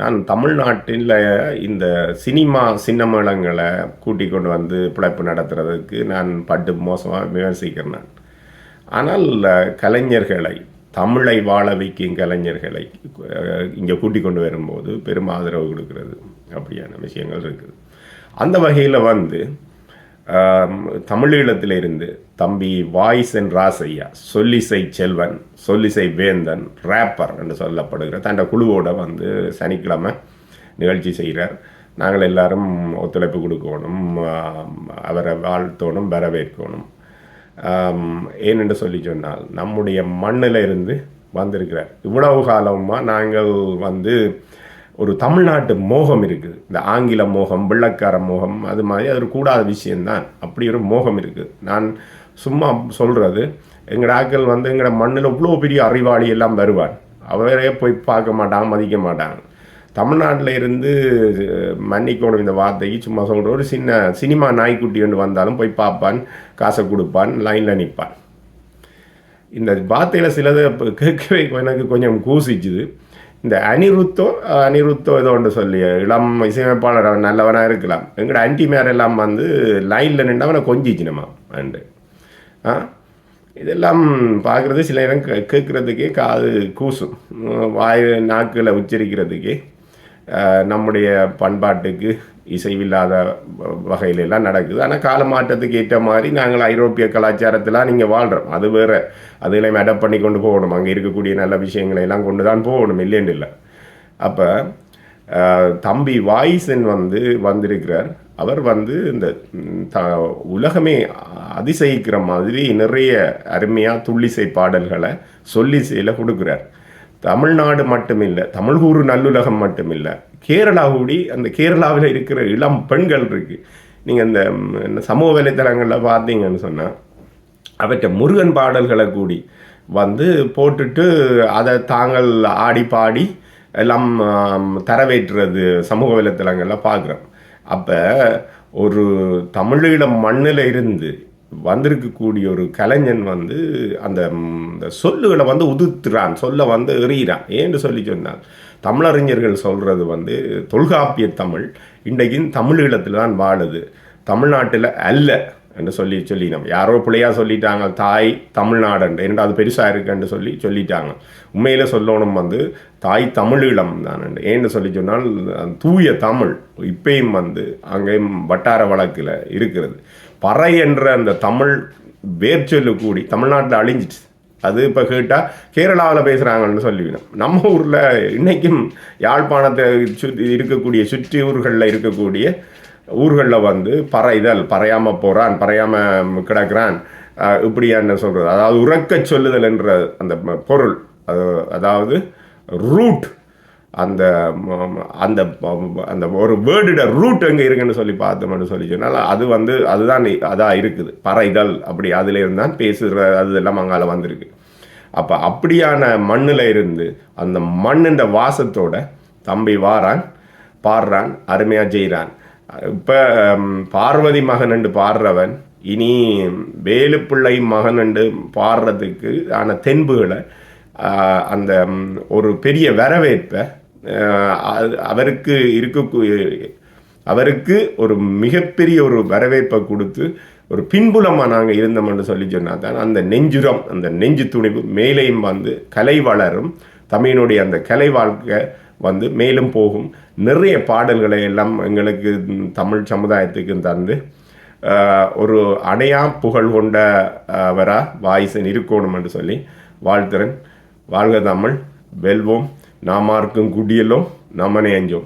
நான் தமிழ்நாட்டில் இந்த சினிமா சின்னமேளங்களை கூட்டிக் கொண்டு வந்து பிழைப்பு நடத்துறதுக்கு நான் பட்டு மோசமாக விமர்சிக்கிறேன் நான். ஆனால் கலைஞர்களை தமிழை வாழ வைக்கும் கலைஞர்களை இங்கே கூட்டிக் கொண்டு வரும்போது பெரும் ஆதரவு கொடுக்கிறது. அப்படியான விஷயங்கள் இருக்குது. அந்த வகையில் வந்து தமிழீழத்திலிருந்து தமிழீழத்தில் இருந்து தம்பி வாய்சன் ராசையா சொல்லிசை செல்வன் சொல்லிசை வேந்தன் ரேப்பர் என்று சொல்லப்படுகிற தன்னோட குழுவோடு வந்து சனிக்கிழமை நிகழ்ச்சி செய்கிறார். நாங்கள் எல்லாரும் ஒத்துழைப்பு கொடுக்கணும் அவரை வாழ்த்தோணும் வரவேற்கணும். ஏனென்று சொல்லி சொன்னால் நம்முடைய மண்ணில் இருந்து வந்திருக்கிறார். இவ்வளவு காலமாக நாங்கள் வந்து ஒரு தமிழ்நாட்டு மோகம் இருக்குது இந்த ஆங்கில மோகம் வெள்ளக்கார மோகம் அது மாதிரி அது ஒரு கூடாத விஷயந்தான் அப்படி ஒரு மோகம் இருக்குது நான் சும்மா சொல்கிறது எங்கள் ஆட்கள் வந்து எங்களோட மண்ணில் இவ்வளோ பெரிய அறிவாளி எல்லாம் வருவான் அவரே போய் பார்க்க மாட்டான் மதிக்க மாட்டான் தமிழ்நாட்டில் இருந்து அஹ், மன்னிக்கணும் இந்த வார்த்தைக்கு சும்மா சொல்கிற ஒரு சின்ன சினிமா நாய்க்குட்டி ஒன்று வந்தாலும் போய் பார்ப்பான் காசை கொடுப்பான் லைனில் நிற்பான் இந்த வார்த்தையில் சிலது கேட்கவே எனக்கு கொஞ்சம் கூசிச்சுது. இந்த அனிருத்தோ அனிருத்தோ ஏதோ ஒன்று சொல்லி இளம் இசையமைப்பாளர் அவன் நல்லவனாக இருக்கலாம். எங்கட ஆன்டி மேர் எல்லாம் வந்து லைனில் நின்று அவனை கொஞ்சிச்சினமா அண்டு. ஆ? இதெல்லாம் பார்க்குறது சில நேரம் கேட்குறதுக்கே காது கூசும். வாய் நாக்கில் உச்சரிக்கிறதுக்கே. நம்முடைய பண்பாட்டுக்கு இசைவில்லாத வ- நடக்குது. ஆனால் காலமாற்றத்துக்கு ஏற்ற மாதிரி நாங்கள் ஐரோப்பிய கலாச்சாரத்திலாம் நீங்கள் வாழ்கிறோம் அது வேறு. அதெல்லாம் அடாப்ட் பண்ணி கொண்டு போகணும். அங்கே இருக்கக்கூடிய நல்ல விஷயங்களை எல்லாம் கொண்டு தான் போகணும். இல்லைன்னு இல்லை. அப்போ தம்பி வாய்ஸன் வந்து வந்திருக்கிறார். அவர் வந்து இந்த த உலகமே அதிசயிக்கிற மாதிரி நிறைய அருமையாக துள்ளிசை பாடல்களை சொல்லிசையில் கொடுக்குறார். தமிழ்நாடு மட்டுமில்லை தமிழ்கூறு நல்லுலகம் மட்டுமில்லை கேரளா கூடி அந்த கேரளாவில் இருக்கிற இளம் பெண்கள் இருக்குது நீங்கள் இந்த இந்த சமூக வலைத்தளங்களில் பார்த்தீங்கன்னு சொன்னால் அவற்றை முருகன் பாடல்களை கூடி வந்து போட்டுட்டு அதை தாங்கள் ஆடி பாடி எல்லாம் தரவேற்றுறது சமூக வலைத்தளங்களில் பார்க்குறோம். அப்போ ஒரு தமிழீழ மண்ணில் இருந்து வந்திருக்கக்கூடிய ஒரு கலைஞன் வந்து அந்த இந்த சொல்லுகளை வந்து உதிர்த்துறான் சொல்ல வந்து எறிகிறான். ஏன்னு சொல்லி சொன்னான் தமிழறிஞர்கள் சொல்கிறது வந்து தொல்காப்பிய தமிழ் இன்றைக்கு தமிழீழத்தில் தான் வாழுது. தமிழ்நாட்டில் அல்ல என்று சொல்லி சொல்லி நம்ம யாரோ பிள்ளையாக சொல்லிட்டாங்க தாய் தமிழ்நாடுன்ற ஏன்னா அது பெருசாக இருக்குன்னு சொல்லி சொல்லிட்டாங்க. உண்மையில் சொல்லணும் வந்து தாய் தமிழீழம் தான் ஏன்னு சொல்லி சொன்னால் தூய தமிழ் இப்பயும் வந்து அங்கேயும் வட்டார வழக்கில் இருக்கிறது. பறை என்ற அந்த தமிழ் வேர்ச்சொல்லு கூடி தமிழ்நாட்டில் அழிஞ்சிட்டு அது இப்போ கேட்டால் கேரளாவில் பேசுகிறாங்கன்னு சொல்லிவிடும் நம்ம ஊரில் இன்றைக்கும் யாழ்ப்பாணத்தை சுற்றி இருக்கக்கூடிய சுற்றி ஊர்களில் இருக்கக்கூடிய ஊர்களில் வந்து பறைதல் பறையாமல் போகிறான் பறையாமல் கிடக்கிறான். இப்படியான சொல்கிறது அதாவது உறக்க சொல்லுதல் என்ற அந்த பொருள். அது அதாவது ரூட் அந்த அந்த அந்த ஒரு வேர்டோட ரூட் எங்கே இருக்குன்னு சொல்லி பார்த்தோம்னு சொல்லி சொன்னால் அது வந்து அதுதான் அதான் இருக்குது. பறைதல் அப்படி அதில் இருந்தான் பேசுகிற அது எல்லாம் அங்கால வந்திருக்கு. அப்போ அப்படியான மண்ணில் இருந்து அந்த மண்ணுன்ற வாசத்தோட தம்பி வாரான் பாடுறான் அருமையாக செய்கிறான் இப்போ பார்வதி மகன் என்று பாடுறவன் இனி வேலுப்பிள்ளை மகனண்டு பாடுறதுக்கு ஆன தென்புகளை அந்த ஒரு பெரிய வரவேற்பை அவருக்கு இருக்கக்கூடிய அவருக்கு ஒரு மிகப்பெரிய ஒரு வரவேற்பை கொடுத்து ஒரு பின்புலமாக நாங்கள் இருந்தோம்னு சொல்லி சொன்னால் தான் அந்த நெஞ்சுரம் அந்த நெஞ்சு துணிவு மேலேயும் வந்து கலை வளரும். தமிழினுடைய அந்த கலை வாழ்க்கை வந்து மேலும் போகும். நிறைய பாடல்களை எல்லாம் எங்களுக்கு தமிழ் சமுதாயத்துக்கு தந்து ஒரு அணையா புகழ் கொண்ட அவராக வாய்ஸன் இருக்கணும் என்று சொல்லி வாழ்த்துறேன். வாழ்க தமிழ் வெல்வோம். நாம் நாமார்க்கும் குடியலும் நமனே அஞ்சோம்.